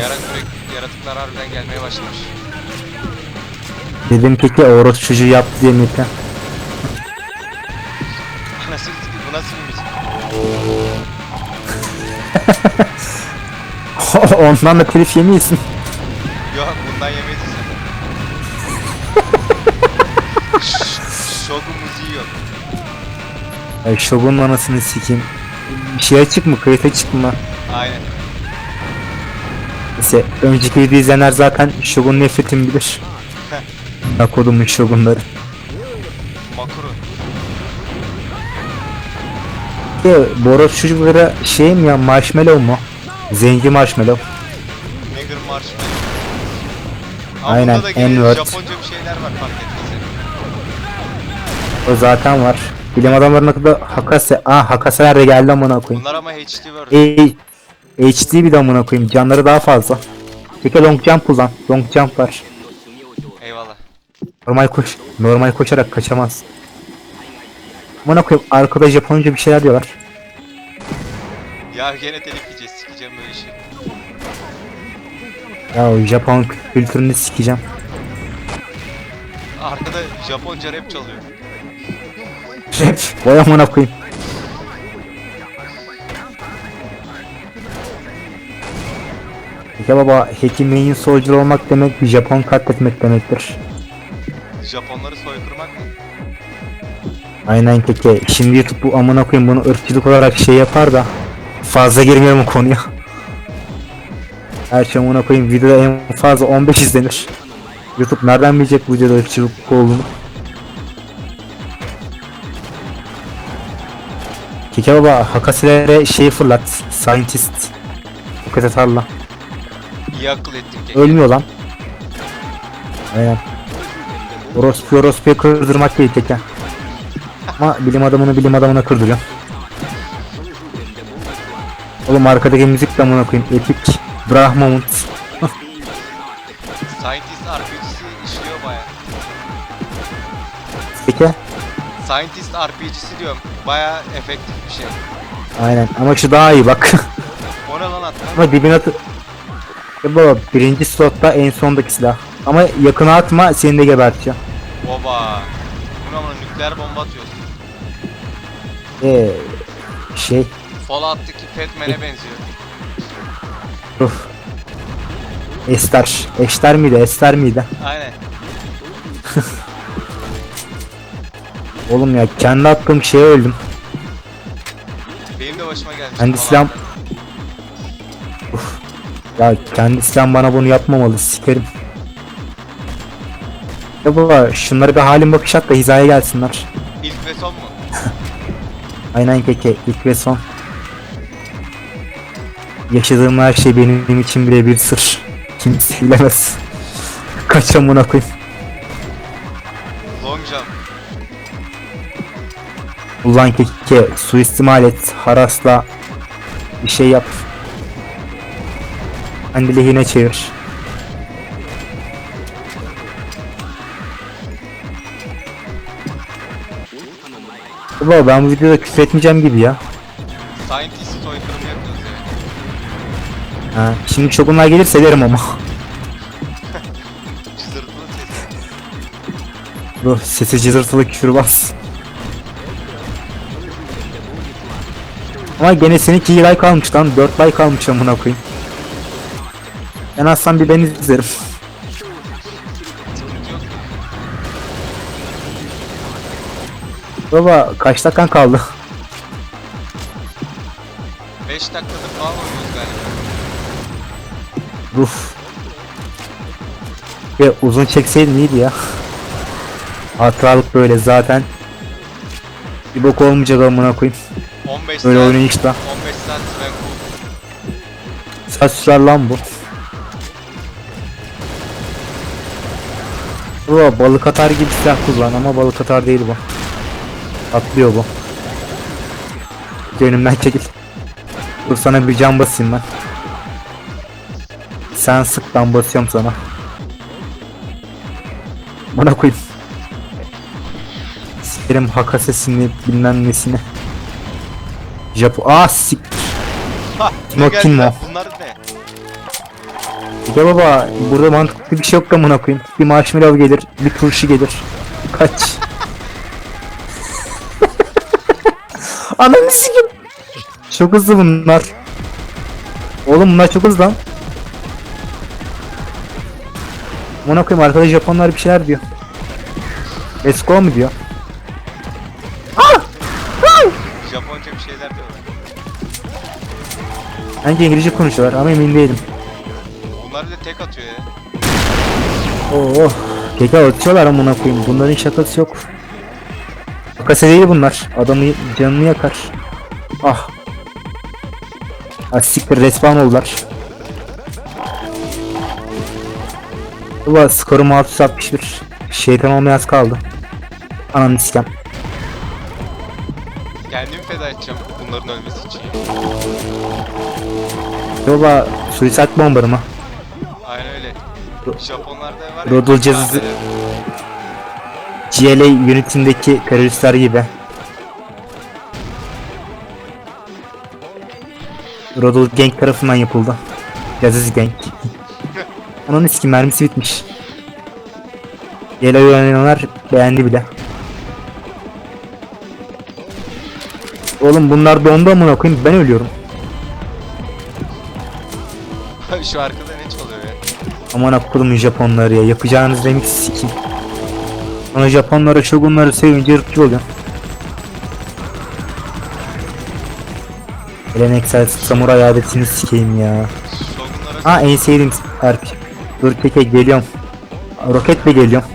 Yarak yürek- yaratıklar harbiden gelmeye başlamış. Dedim peki orospu çocuğu yaptı diye Metin. Nasıl bu nasıl bir müzik? Ondan da telif yemiyorsun. Yok bundan yemeyiz sen. Şokun müziği yok. Ay Shogun'un anasını sikeyim. Bir şey açık mı? Kayıt açık mı? Aynen. Neyse önceki videoyu izleyenler zaten Shogun nefretimi bilir. Nakodumun Shogunları. Makuru. De Boros çocuklara şey mi ya marshmallow mu? Zenci marshmallow. Nigger Marshmallow. Aynen, bunda da gene N-word. Japonca bir şeyler var fark ettiysen. O zaten var. Bilim adamlarına kadar Hakase. Ah Hakase nerede geldi amına koyayım. Bunlar ama HD. Ey HD bir de amına koyayım. Canları daha fazla. Peki long jump kullan. Long jump var. Eyvallah. Normal koş. Normal koşarak kaçamaz. Amına koyayım arkada Japonca bir şeyler diyorlar. Ya gene telif yiyeceğiz sikeceğim böyle işi. Ya o Japon kültürünü sikeceğim. Arkada Japonca rap çalıyor. Rap. Vay amına koyayım. Ya baba Hekimeyin soldier olmak demek Japon katletmek demektir. Japonları soykırmak mı? Aynen keke. Şimdi YouTube bu amına koyayım bunu ırkçılık olarak şey yapar da fazla girmiyorum konuya. Her şey amına koyayım videoda en fazla 15 izlenir. YouTube nereden bilecek bu videoda ırkçılık olduğunu? Keke baba Hakasilere şeyi fırlat. Scientist. Roket atarla. İyi akıl ettin keke. Ölmüyor lan. Aynen. Orospu orospuya kırdırmak değil keke. Ama bilim adamını bilim adamına kırdırıyor. Oğlum arkadaki müzik de amına koyayım. Epic. Brahmamut. Scientist RPG'si işliyor baya. Keke. Scientist RPG'si diyorum. Baya efektif bir şey. Aynen ama şu daha iyi bak. O ne lan atma? ama dibine atı... Ya baba birinci slotta en sondaki silah. Ama yakına atma seni de geberteceğim. Oba. Bu ne amına nükleer bomba atıyorsun. Eee şey Fallout'taki Fatman'e benziyor. Uf. Ester. Ester miydi? Ester miydi? Aynen. Oğlum ya kendi attığım şeye öldüm. Benim de başıma gelmiş. Kendi silahım... Uf. Ya kendi silahım bana bunu yapmamalı sikerim. Ya baba şunları bir halin bakış at da hizaya gelsinler. İlk ve son mu? Aynen keke ilk ve son. Yaşadığım her şey benim için bile bir sır. Kimse bilemez. Kaç amına koyayım. Long jump. Ulan keke suistimal et. Harasla bir şey yap. Kendi lehine çevir. Baba ben bu videoda küfür etmeyeceğim gibi ya. Scientist soykırımı yapıyoruz yani. Ha, şimdi çokunlar gelirse derim ama. Cızırtılı ses. Bu sesi cızırtılı küfür bas. Ama gene seninki like almış lan 4 like almış amına koyayım. En azından bir ben izlerim. Baba kaç dakikan kaldı? 5 dakikadır falan oynuyoruz galiba. Uf. Ve uzun çekseydin iyiydi ya. Hatıralık böyle zaten. Bir bok olmayacak amına koyayım. 15 Böyle saat. oynayışta. 15 saat ben. Saç sürer lan bu. Baba balık atar gibi silah kullan ama balık atar değil bu. Atlıyor bu. Önümden çekil. Dur sana bir can basayım ben. Sen sık ben basıyorum sana. Bana koyayım. Sikerim haka sesini bilmem nesini. Japo... Aa sik... Ha! Ne o? Bunlar ne? Ya baba burada mantıklı bir şey yok da amına koyayım. Bir marshmallow gelir, bir turşu gelir. Kaç. Ananı sikim. Çok hızlı bunlar. Oğlum bunlar çok hızlı lan. Amına koyayım arkada Japonlar bir şeyler diyor. Let's go mu diyor. Japonca bir şeyler diyorlar. Bence İngilizce konuşuyorlar ama emin değilim. Bunlar bir de tek atıyor ya. Oo, keke atıyorlar amına koyayım. Bunların şakası yok. Şakası değil bunlar. Adamı canını yakar. Ah. Ah siktir respawn oldular. Ulan skorum 661. Şeytan olmaya az kaldı. Ananı sikem. Kendimi feda edeceğim bunların ölmesi için. Yola suicide bomber mı? Aynen öyle. Japonlarda var ya. Rodol cezası- GLA Unity'ndeki teröristler gibi. Rodol Gang tarafından yapıldı. Gaziz Gang. Onun eski mermisi bitmiş. GLA oynayanlar beğendi bile. Oğlum bunlar dondu amına koyayım ben ölüyorum. Şu arkada ne çalıyor ya? Aman akıllım Japonları ya yapacağınız remix sikim. Sonra Japonlara şogunları sevince ırkçı oluyor. Geleneksel samuray adetini sikeyim ya. Ha en sevdiğim erk. Dur peki geliyorum. Roketle geliyorum.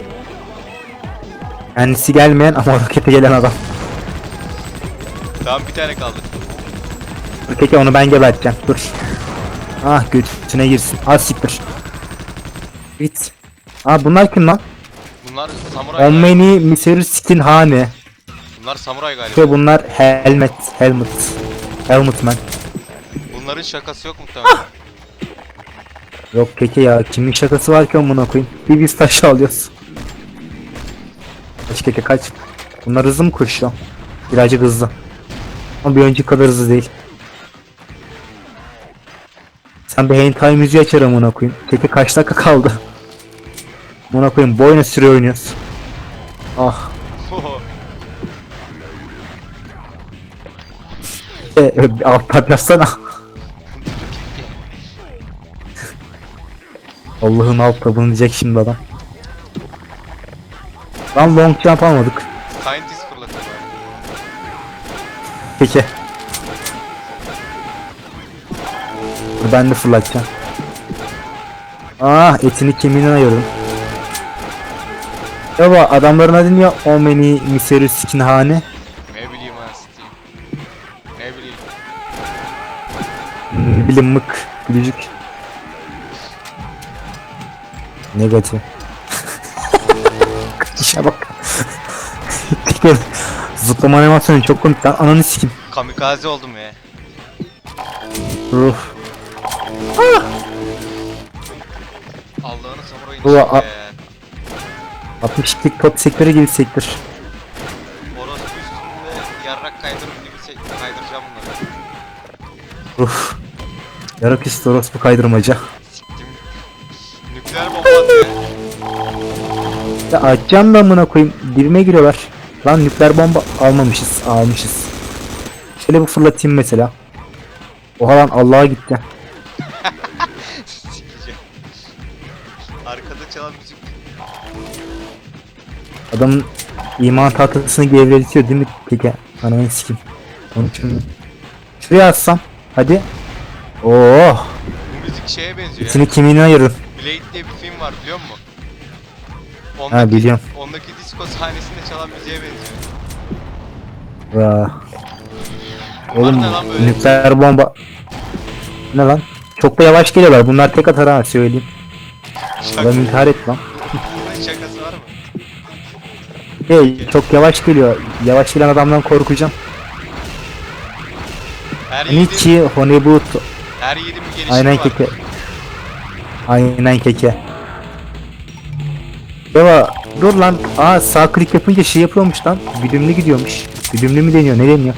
Kendisi gelmeyen ama rokete gelen adam. Tamam bir tane kaldı. Dur peki onu ben geberteceğim. Dur. Ah götüne girsin. Az siktir. Git. Aa bunlar kim lan? Bunlar samuray galiba. Omeni Miseri Skin Hane. Bunlar samuray galiba. Ve bunlar helmet, helmet. Helmet man. Bunların şakası yok muhtemelen. Yok keke ya kimin şakası var ki amına koyayım. Bir biz taş alıyoruz. Kaç keke kaç. Bunlar hızlı mı koşuyor? Birazcık hızlı. Ama bir önceki kadar hızlı değil. Sen bir hentai müziği açar amına koyayım. Keke kaç dakika kaldı? Amına koyayım boyuna süre oynuyoruz. Ah. E, e, alttan yazsana. Allah'ın alt tabını diyecek şimdi adam. Lan long jump almadık. Scientist fırlatıyorlar. Peki. Ben de fırlatacağım. Ah etini kemiğini ayırdım. Baba adamların adı niye Omeni Miseri Skinhane? Ne bileyim anasını Ne bileyim. Ne bileyim mık. Gülücük. Negatif. İşe bak. Zıplama animasyonu çok komik lan. Ananı sikim. Kamikaze oldum ya. Ruh. Allah'ını Ulan, içinde a- ya. 60'lık top sektörü gibi sektör. Orospu üstünde yarrak kaydırır gibi se- kaydıracağım bunları. Ruh. Yarak üstü orospu kaydırmaca. Siktim. Nükleer bomba atıyor. Ya açacağım da amına koyayım. Dibime giriyorlar. Lan nükleer bomba almamışız. Almışız. Şöyle bir fırlatayım mesela. Oha lan Allah'a gitti. Sikeceğim. Arkada çalan müzik. Adamın iman tahtasını gevreltiyor değil mi? Peki. Ananı sikim. Onun için. Şuraya atsam. Hadi. Oh. Bu müzik şeye benziyor. Seni kimine ayırın. Blade diye bir film var biliyor musun? Ha biliyorum. Ondaki disco sahnesinde çalan müziğe benziyor. Vaa. Oğlum nükleer bomba. Ne lan? Çok da yavaş geliyorlar. Bunlar tek atar ha söyleyeyim. Şaka. Adam intihar et lan. Bunun şakası var mı? Hey çok yavaş geliyor. Yavaş gelen adamdan korkacağım. Her yiğidin, Nichi Honeyboot. her yiğidin bir gelişimi Aynen var. keke. Aynen keke. Deva dur lan. Aa sağ klik yapınca şey yapıyormuş lan. Güdümlü gidiyormuş. Güdümlü mü deniyor? Ne deniyor?